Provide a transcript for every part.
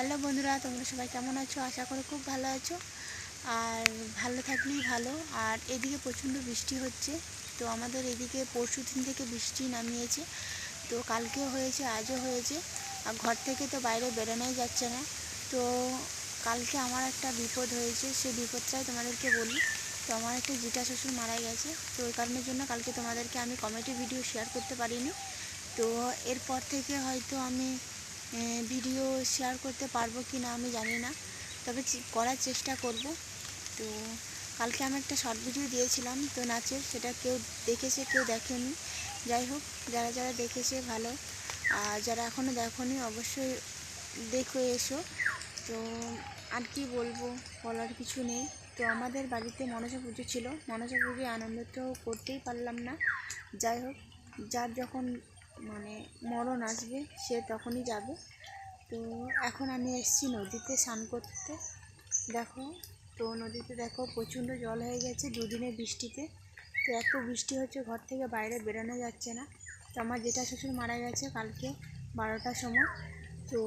Hello বন্ধুরা, তোমরা সবাই কেমন আছো? আশা করি খুব ভালো আছো। আর ভালো থাকলেই ভালো। আর এদিকে প্রচণ্ড বৃষ্টি হচ্ছে। তো আমাদের এদিকে পরশু দিন থেকে বৃষ্টি নামিয়েছে। তো কালকেও হয়েছে, আজও হয়েছে। আর ঘর থেকে তো বাইরে বেরোনোই যাচ্ছে না। তো কালকে আমার একটা বিপদ হয়েছে। সেই বিপদটাই তোমাদেরকে বলি। তো আমার একটা জিটা শ্বশুর মারা গেছে। তো ওই কারণের জন্য কালকে তোমাদেরকে আমি কমেডি ভিডিও শেয়ার করতে পারিনি। তো এরপর থেকে হয়তো আমি ভিডিও শেয়ার করতে পারব কি না আমি জানি না, তবে করার চেষ্টা করব। তো কালকে আমি একটা শর্ট ভিডিও দিয়েছিলাম, তো নাচের সেটা কেউ দেখেছে, কেউ দেখেনি। যাই হোক, যারা যারা দেখেছে, ভালো। আর যারা এখনও দেখোনি, অবশ্যই দেখে, এসো। তো আর কি বলব, বলার কিছু নেই। তো আমাদের বাড়িতে মনসা পুজো ছিল। মনসা পুজোয় আনন্দ তো করতেই পারলাম না। যাই হোক, যার যখন মানে মরণ আসবে, সে তখনই যাবে। তো এখন আমি এসেছি নদীতে স্নান করতে। দেখো, তো নদীতে দেখো প্রচণ্ড জল হয়ে গেছে দুদিনের বৃষ্টিতে। তো এত বৃষ্টি হচ্ছে, ঘর থেকে বাইরে বেরোনো যাচ্ছে না। তো আমার জেঠা শ্বশুর মারা গেছে কালকে বারোটার সময়। তো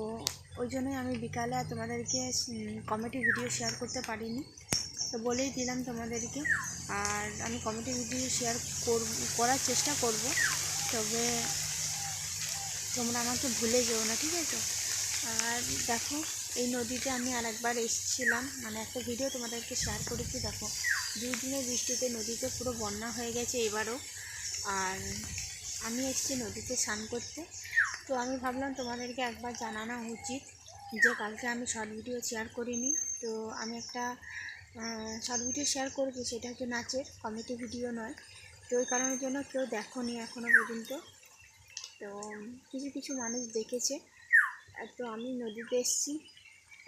ওই জন্যই আমি বিকালে তোমাদেরকে কমেডি ভিডিও শেয়ার করতে পারিনি। তো বলেই দিলাম তোমাদেরকে। আর আমি কমেডি ভিডিও শেয়ার করার চেষ্টা করব। তবে তোমরা আমাকে ভুলে যেও না, ঠিক আছে? আর দেখো, এই নদীতে আমি আর একবার এসেছিলাম। মানে একটা ভিডিও তোমাদেরকে শেয়ার করেছি, দেখো। দুই দিনের বৃষ্টিতে নদীতে পুরো বন্যা হয়ে গেছে এবারও। আর আমি এসেছি নদীতে স্নান করতে। তো আমি ভাবলাম তোমাদেরকে একবার জানানো উচিত যে কালকে আমি শর্ট ভিডিও শেয়ার করিনি। তো আমি একটা শর্ট ভিডিও শেয়ার করেছি, সেটা হচ্ছে নাচের কমেডি ভিডিও নয়। তো ওই কারণের জন্য কেউ দেখোনি এখনও পর্যন্ত। তো কিছু কিছু মানুষ দেখেছে। তো আমি নদীতে এসেছি।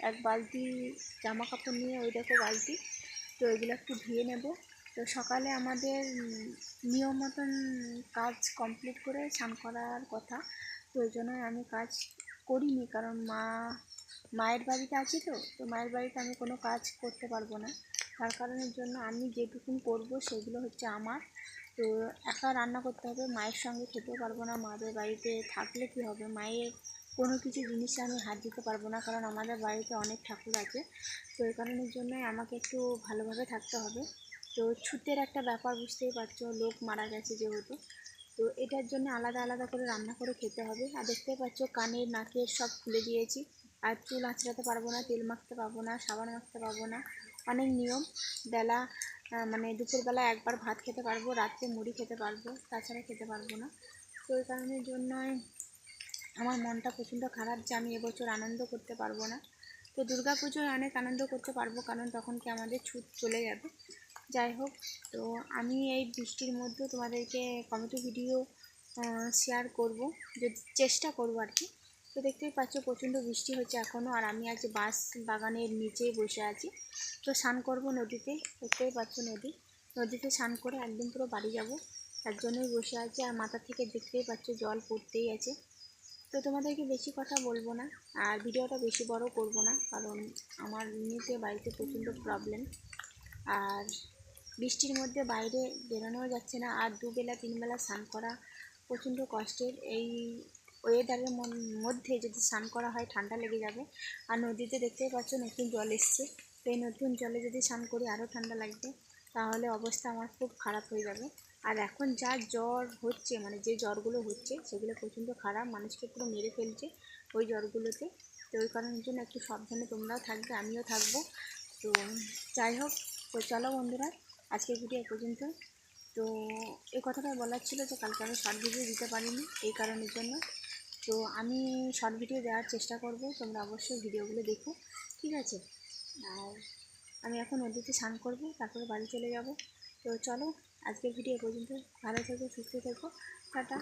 এক বালতি জামা কাপড় নিয়ে ওই দেখো বালতি। তো এগুলো একটু ধুয়ে নেব। তো সকালে আমাদের নিয়ম মতন কাজ কমপ্লিট করে স্নান করার কথা। তো ওই জন্যই আমি কাজ করিনি। কারণ মা, মায়ের বাড়িতে আছি তো তো মায়ের বাড়িতে আমি কোনো কাজ করতে পারব না। তার কারণের জন্য আমি যেটুকুন করব সেগুলো হচ্ছে আমার। তো একা রান্না করতে হবে, মায়ের সঙ্গে খেতেও পারব না, মাদের বাড়িতে থাকলে কি হবে? মায়ের কোনো কিছু জিনিসে আমি হাত দিতে পারব না, কারণ আমাদের বাড়িতে অনেক ঠাকুর আছে। তো এই কারণের জন্যই আমাকে একটু ভালোভাবে থাকতে হবে। তো ছুতের একটা ব্যাপার বুঝতেই পারছ, লোক মারা গেছে যেহেতু। তো এটার জন্য আলাদা আলাদা করে রান্না করে খেতে হবে। আর দেখতেই পাচ্ছ কানের, নাকের সব খুলে দিয়েছি। আর চুল আঁচড়াতে পারব না, তেল মাখতে পারব না, সাবান মাখতে পারব না। অনেক নিয়ম। বেলা মানে দুপুরবেলা একবার ভাত খেতে পারব, রাত্রে মুড়ি খেতে পারব, তাছাড়া খেতে পারব না। তো ওই কারণের জন্যই আমার মনটা প্রচণ্ড খারাপ যে আমি এবছর আনন্দ করতে পারব না। তো দুর্গা পুজোয় অনেক আনন্দ করতে পারব, কারণ তখন কি আমাদের ছুট চলে যাবে। যাই হোক, তো আমি এই বৃষ্টির মধ্যে তোমাদেরকে কমেডি ভিডিও শেয়ার করব যদি চেষ্টা করব আর কি। তো দেখতেই পাচ্ছ, প্রচণ্ড বৃষ্টি হচ্ছে এখনও আর আমি আজ বাঁশ বাগানের নিচেই বসে আছি। তো স্নান করব নদীতে, দেখতেই পাচ্ছ নদী। নদীতে স্নান করে একদম পুরো বাড়ি যাব। তার জন্যই বসে আছি আর মাথা থেকে দেখতেই পাচ্ছ জল পড়তেই আছে। তো তোমাদেরকে বেশি কথা বলব না আর ভিডিওটা বেশি বড় করব না, কারণ আমার এমনিতে বাড়িতে প্রচণ্ড প্রবলেম আর বৃষ্টির মধ্যে বাইরে বেরোনোও যাচ্ছে না, আর দুবেলা, তিনবেলা স্নান করা প্রচণ্ড কষ্টের। এই ওয়েদারের মধ্যে যদি স্নান করা হয়, ঠান্ডা লেগে যাবে। আর নদীতে দেখতেই পাচ্ছ নতুন জল এসছে। তো এই নতুন জলে যদি স্নান করি আরও ঠান্ডা লাগবে। তাহলে অবস্থা আমার খুব খারাপ হয়ে যাবে। আর এখন যা জ্বর হচ্ছে মানে যে জ্বরগুলো হচ্ছে, সেগুলো প্রচণ্ড খারাপ। মানুষকে পুরো মেরে ফেলছে ওই জ্বরগুলোতে। তো ওই কারণের জন্য একটু সাবধানে তোমরাও থাকবে, আমিও থাকব। তো যাই হোক, তো চলো বন্ধুরা আজকে ভিডিও পর্যন্ত। তো এই কথাটা বলার ছিল যে, কালকে আমি শর্ট ভিডিও দিতে পারিনি এই কারণের জন্য। তো আমি শর্ট ভিডিও দেওয়ার চেষ্টা করব, তোমরা অবশ্যই ভিডিওগুলো দেখো, ঠিক আছে? আর আমি এখন নদীতে স্নান করব, তারপরে বাড়ি চলে যাব। তো চলো, আজকের ভিডিও পর্যন্ত ভালো থেকো, সুস্থ থেকো, টাটা।